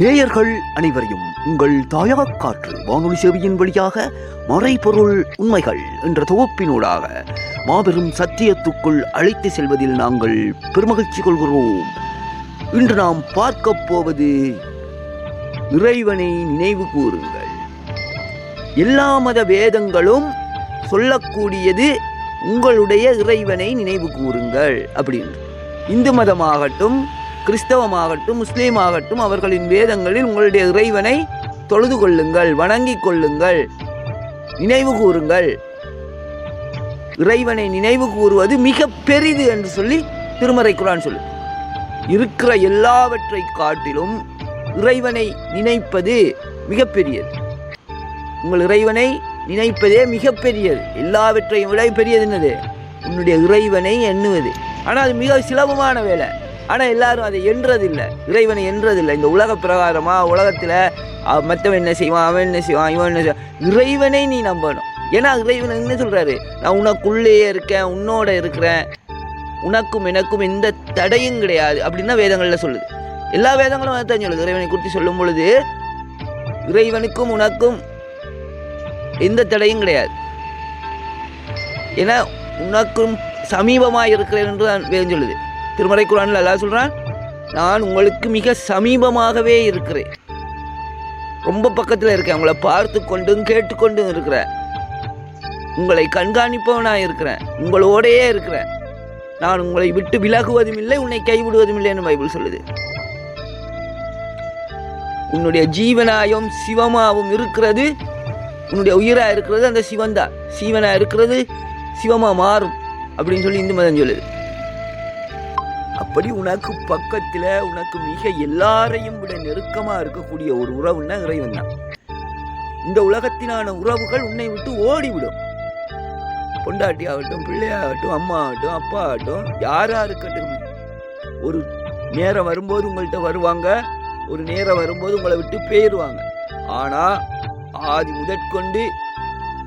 நேயர்கள் அனைவரையும் உங்கள் தாயாக காற்று வானொலி சேவையின் வழியாக மறைபொருள் உண்மைகள் என்ற தொகுப்பினூடாக மாபெரும் சத்தியத்துக்குள் அழைத்து செல்வதில் நாங்கள் பெருமகிழ்ச்சி கொள்கிறோம். இன்று நாம் பார்க்க போவது இறைவனை நினைவு கூறுங்கள். எல்லா மத வேதங்களும் சொல்லக்கூடியது உங்களுடைய இறைவனை நினைவு கூறுங்கள் அப்படின்னு. இந்து மதமாகட்டும் கிறிஸ்தவமாகட்டும் முஸ்லீம் ஆகட்டும் அவர்களின் வேதங்களில் உங்களுடைய இறைவனை தொழுது கொள்ளுங்கள் வணங்கிக் கொள்ளுங்கள் நினைவு கூறுங்கள். இறைவனை நினைவு கூறுவது மிக பெரிது என்று சொல்லி திருமறை குரான் சொல்லு. இருக்கிற எல்லாவற்றை காட்டிலும் இறைவனை நினைப்பது மிகப்பெரியது உங்கள் இறைவனை நினைப்பதே மிகப்பெரியது எல்லாவற்றையும் விட பெரியது என்னது? உன்னுடைய இறைவனை எண்ணுவது. ஆனால் அது மிக சுலபமான வேலை. ஆனால் எல்லாரும் அதை என்றதில்லை. இறைவனை என்றதில்லை. இந்த உலக பிரகாரமாக உலகத்தில் மற்றவன் என்ன செய்வான் அவன் என்ன செய்வான் இவன் என்ன செய்வான்? இறைவனை நீ நம்பணும். ஏன்னா இறைவன் என்ன சொல்கிறாரு நான் உனக்குள்ளேயே இருக்கேன் உன்னோட இருக்கிறேன். உனக்கும் எனக்கும் எந்த தடையும் கிடையாது அப்படின்னு தான் வேதங்களில் சொல்லுது. எல்லா வேதங்களும் தான் சொல்லுது. இறைவனை குறித்து சொல்லும் பொழுது இறைவனுக்கும் உனக்கும் எந்த தடையும் கிடையாது. ஏன்னா உனக்கும் சமீபமாக இருக்கிறேன் என்று தான் வேதம் சொல்லுது. திருமறை குரானில் அல்லா சொல்கிறான் நான் உங்களுக்கு மிக சமீபமாகவே இருக்கிறேன். ரொம்ப பக்கத்தில் இருக்கேன். உங்களை பார்த்து கொண்டும் கேட்டுக்கொண்டும் இருக்கிறேன். உங்களை கண்காணிப்பவனாக இருக்கிறேன். உங்களோடையே இருக்கிறேன். நான் உங்களை விட்டு விலகுவதும் இல்லை உன்னை கைவிடுவதும் இல்லைன்னு பைபிள் சொல்லுது. உன்னுடைய ஜீவனாயும் சிவமாவும் இருக்கிறது. உன்னுடைய உயிராக இருக்கிறது அந்த சிவன் தான். சீவனாக இருக்கிறது சிவமா மாறும் அப்படின்னு சொல்லி இந்து மதம் சொல்லுது. அப்படி உனக்கு பக்கத்தில் உனக்கு மிக எல்லாரையும் விட நெருக்கமாக இருக்கக்கூடிய ஒரு உறவுன்னா இறைவன் தான். இந்த உலகத்தினான உறவுகள் உன்னை விட்டு ஓடிவிடும். பொண்டாட்டி ஆகட்டும் பிள்ளையாகட்டும் அம்மா ஆகட்டும் அப்பா ஆகட்டும் யாரா இருக்கட்டும். ஒரு நேரம் வரும்போது உங்கள்கிட்ட வருவாங்க ஒரு நேரம் வரும்போது உங்களை விட்டு போயிடுவாங்க ஆனால் ஆதி முதற்கொண்டு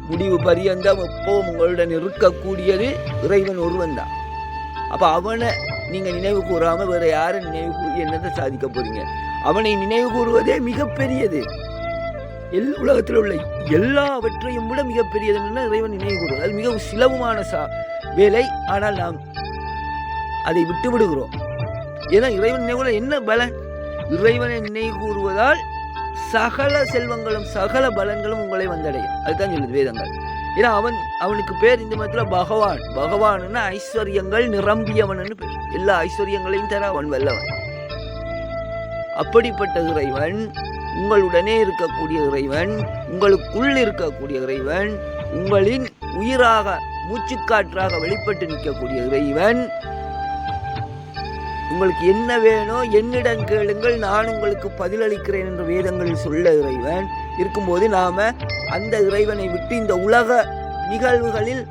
முடிவு பரியந்தம் எப்பவும் உங்களுடன் இருக்கக்கூடியது இறைவன் ஒருவன் தான். அப்போ அவனை நீங்கள் நினைவு கூறாமல் வேறு யாரை நினைவு கூறி என்னத்தை சாதிக்க போகிறீங்க அவனை நினைவு கூறுவதே மிகப்பெரியது. எல் உலகத்தில் உள்ள எல்லாவற்றையும் விட மிகப்பெரியதுன்னா இறைவன் நினைவு கூறுவது. அது மிகவும் சுலபமான சா வேலை. ஆனால் நாம் அதை விட்டு விடுகிறோம். ஏன்னா இறைவன் நினைவுல என்ன பலன்? இறைவனை நினைவு கூறுவதால் சகல செல்வங்களும் சகல பலன்களும் உங்களை வந்தடையும். அதுதான் சொல்லுது வேதங்கள். ஏன்னா அவன் அவனுக்கு பேர் இந்த மதத்தில் பகவான். பகவான்னா ஐஸ்வர்யங்கள் நிரம்பியவன் பேர். எல்லா ஐஸ்வர்யங்களையும் தர அவன் வல்லவன். அப்படிப்பட்ட இறைவன் உங்களுடனே இருக்கக்கூடிய இறைவன் உங்களுக்குள் இருக்கக்கூடிய இறைவன் உங்களின் உயிராக மூச்சுக்காற்றாக வெளிப்பட்டு நிற்கக்கூடிய இறைவன். உங்களுக்கு என்ன வேணும் என்னிடம் கேளுங்கள் நான் உங்களுக்கு பதிலளிக்கிறேன் என்று வேதங்களில் சொல்ல இறைவன். இருக்கும்போது நாம் அந்த இறைவனை விட்டு இந்த உலக நிகழ்வுகளில்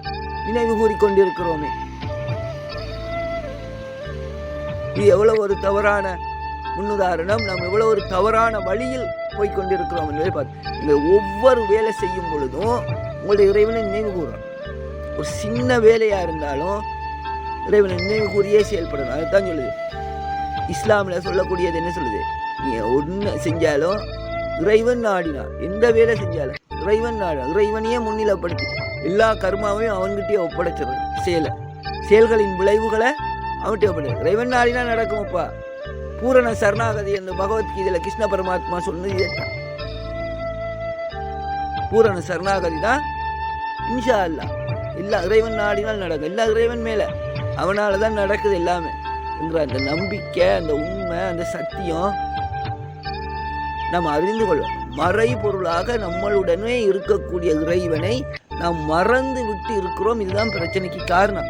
நினைவு கூறிக்கொண்டிருக்கிறோமே. இது எவ்வளவு ஒரு தவறான முன்னுதாரணம் நாம் எவ்வளோ ஒரு தவறான வழியில் போய் கொண்டிருக்கிறோம் என்பதை பார்த்து இந்த ஒவ்வொரு வேலை செய்யும் பொழுதும் உங்களுடைய இறைவனை நினைவு கூறணும். ஒரு சின்ன வேலையாக இருந்தாலும் இறைவனை நினைவு கூறியே செயல்படணும். அதுதான் சொல்லுது. இஸ்லாமில் சொல்லக்கூடியது என்ன சொல்லுது? நீ ஒன்று செஞ்சாலும் இறைவன் நாடினார். எந்த வேலை செஞ்சாலும் இறைவன் நாடு இறைவனையே முன்னிலைப்படுத்தி எல்லா கர்மாவையும் அவன்கிட்டயே ஒப்படைச்சிடும் செயலை செயல்களின் விளைவுகளை அவன்கிட்ட ஒப்படை இறைவன் நாடினா நடக்கும்ப்பா பூரண சரணாகதி என்று பகவத்கீதையில் கிருஷ்ண பரமாத்மா சொன்னது பூரண சரணாகதி தான் இன்ஷா அல்லா எல்லா இறைவன் நாடினால் நடக்கும். எல்லா இறைவன் மேலே அவனால தான் நடக்குது எல்லாமே என்ற அந்த நம்பிக்கை அந்த உண்மை அந்த சத்தியம் நாம் அறிந்து கொள்வோம். மறைபொருளாக நம்மளுடனே இருக்கக்கூடிய இறைவனை நாம் மறந்து விட்டு இருக்கிறோம். இதுதான் பிரச்சனைக்கு காரணம்.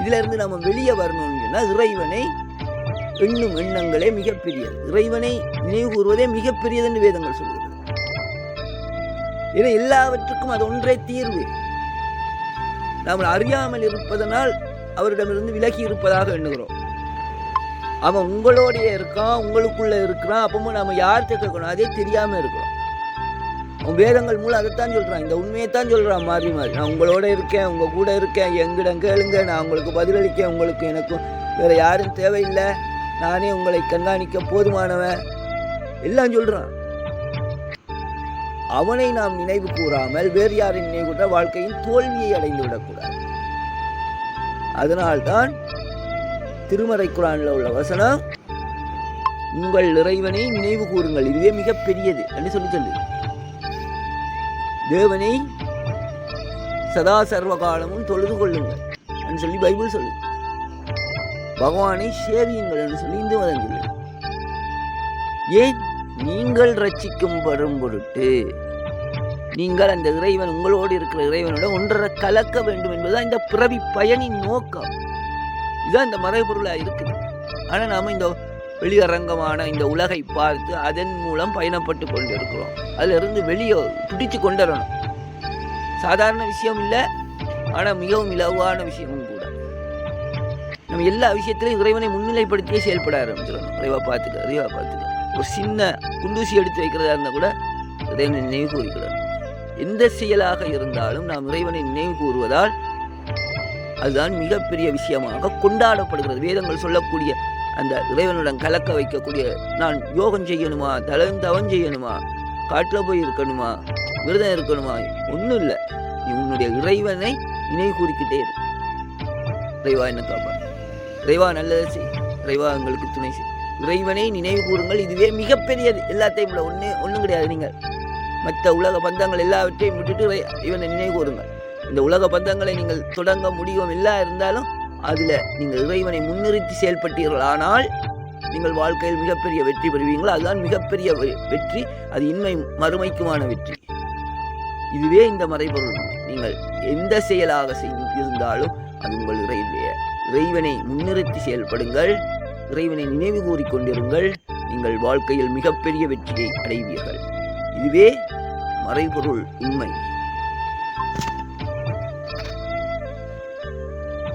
இதுல இருந்து நம்ம வெளியே வரணும்னு சொன்னா இறைவனை எண்ணும் எண்ணங்களே மிகப்பெரியது. இறைவனை நினைவு கூறுவதே மிகப்பெரியதுன்னு வேதங்கள் சொல்கிறது ஏன்னா எல்லாவற்றுக்கும் அது ஒன்றே தீர்வு. நாம் அறியாமல் இருப்பதனால் அவரிடமிருந்து விலகி இருப்பதாக எண்ணுகிறோம். அவன் உங்களோடைய இருக்கான் உங்களுக்குள்ளே இருக்கிறான் அப்பவும் நம்ம யார்கிட்ட கேட்கணும்? அதே தெரியாமல் இருக்கிறோம் அவன் வேதங்கள் மூலம் அதைத்தான் சொல்கிறான் இந்த உண்மையை தான் சொல்கிறான் மாறி மாறி. நான் உங்களோட இருக்கேன் உங்கள் கூட இருக்கேன் எங்கிடம் கேளுங்க நான் உங்களுக்கு பதிலளிக்க உங்களுக்கு எனக்கும் வேறு யாரும் தேவையில்லை. நானே உங்களை கண்காணிக்க போதுமானவன். எல்லாம் சொல்கிறான் அவனை நாம் நினைவு கூறாமல் வேறு யாரை நினைவு கூற வாழ்க்கையின் தோல்வியை அடைந்து விடக்கூடாது அதனால்தான் திருமறை குரானில் உள்ள வசனம் உங்கள் இறைவனை நினைவு கூறுங்கள். இதுவே மிகப்பெரியது என்று சொல்லி சொல்லு? தேவனை சதா சர்வ காலமும் தொழுது கொள்ளுங்கள். என்று சொல்லி பைபிள் சொல்லு. பகவானை சேவியுங்கள் என்று சொல்லி இந்து மதம் ஏன் நீங்கள் ரட்சிக்கும் படும் பொருட்டு நீங்கள் அந்த இறைவன் உங்களோடு இருக்கிற இறைவனோட ஒன்றரை கலக்க வேண்டும் என்பதுதான் இந்த பிறவி பயனின் நோக்கம். இதுதான் இந்த மறைபொருளாக இருக்குது. ஆனால் நாம் இந்த வெளியரங்கமான இந்த உலகை பார்த்து அதன் மூலம் பயணப்பட்டு கொண்டு இருக்கிறோம் அதிலிருந்து வெளியே பிடிச்சு கொண்டு வரணும் சாதாரண விஷயம் இல்லை ஆனால் மிகவும் இலவான விஷயமும் கூட. நம்ம எல்லா விஷயத்திலையும் இறைவனை முன்னிலைப்படுத்தியே செயல்பட ஆரம்பிச்சிடணும். இறைவா பார்த்துக்க இறைவா பார்த்துக்க. ஒரு சின்ன குண்டூசி எடுத்து வைக்கிறதா இருந்தால் கூட இறைவனை நினைவு கூறுகிறோம் எந்த செயலாக இருந்தாலும் நாம் இறைவனை நினைவு கூறுவதால் அதுதான் மிகப்பெரிய விஷயமாக கொண்டாடப்படுகிறது. வேதங்கள் சொல்லக்கூடிய அந்த இறைவனுடன் கலக்க வைக்கக்கூடிய நான் யோகம் செய்யணுமா? தலம் தவம் செய்யணுமா? காட்டில் போய் இருக்கணுமா? விரதம் இருக்கணுமா? ஒன்றும் இல்லை. நீ உன்னுடைய இறைவனை நினைவு கூறிக்கிட்டே இரு. இறைவா என்ன காப்பார் இறைவா நல்லதை செய். இறைவா எங்களுக்கு துணை செய். இறைவனை நினைவு கூறுங்கள். இதுவே மிகப்பெரியது. எல்லாத்தையும் விட ஒன்றே ஒன்றும் கிடையாது. நீங்கள் மற்ற உலக பந்தங்கள் எல்லாவற்றையும் விட்டுட்டு இவனை நினைவு கூறுங்கள். இந்த உலக பந்தங்களை நீங்கள் தொடங்க முடியும் இல்லை இருந்தாலும் அதில் நீங்கள் இறைவனை முன்னிறுத்தி செயல்பட்டீர்களானால் நீங்கள் வாழ்க்கையில் மிகப்பெரிய வெற்றி பெறுவீங்களோ அதுதான் மிகப்பெரிய வெ- வெற்றி. அது இன்மை மறுமைக்குமான வெற்றி. இதுவே இந்த மறைபொருள். நீங்கள் எந்த செயலாக இருந்தாலும் அது உங்கள் இறைவிய இறைவனை முன்னிறுத்தி செயல்படுங்கள். இறைவனை நினைவு கூறிக்கொண்டிருங்கள் நீங்கள் வாழ்க்கையில் மிகப்பெரிய வெற்றியை அடைவீர்கள். இதுவே மறைபொருள் உண்மை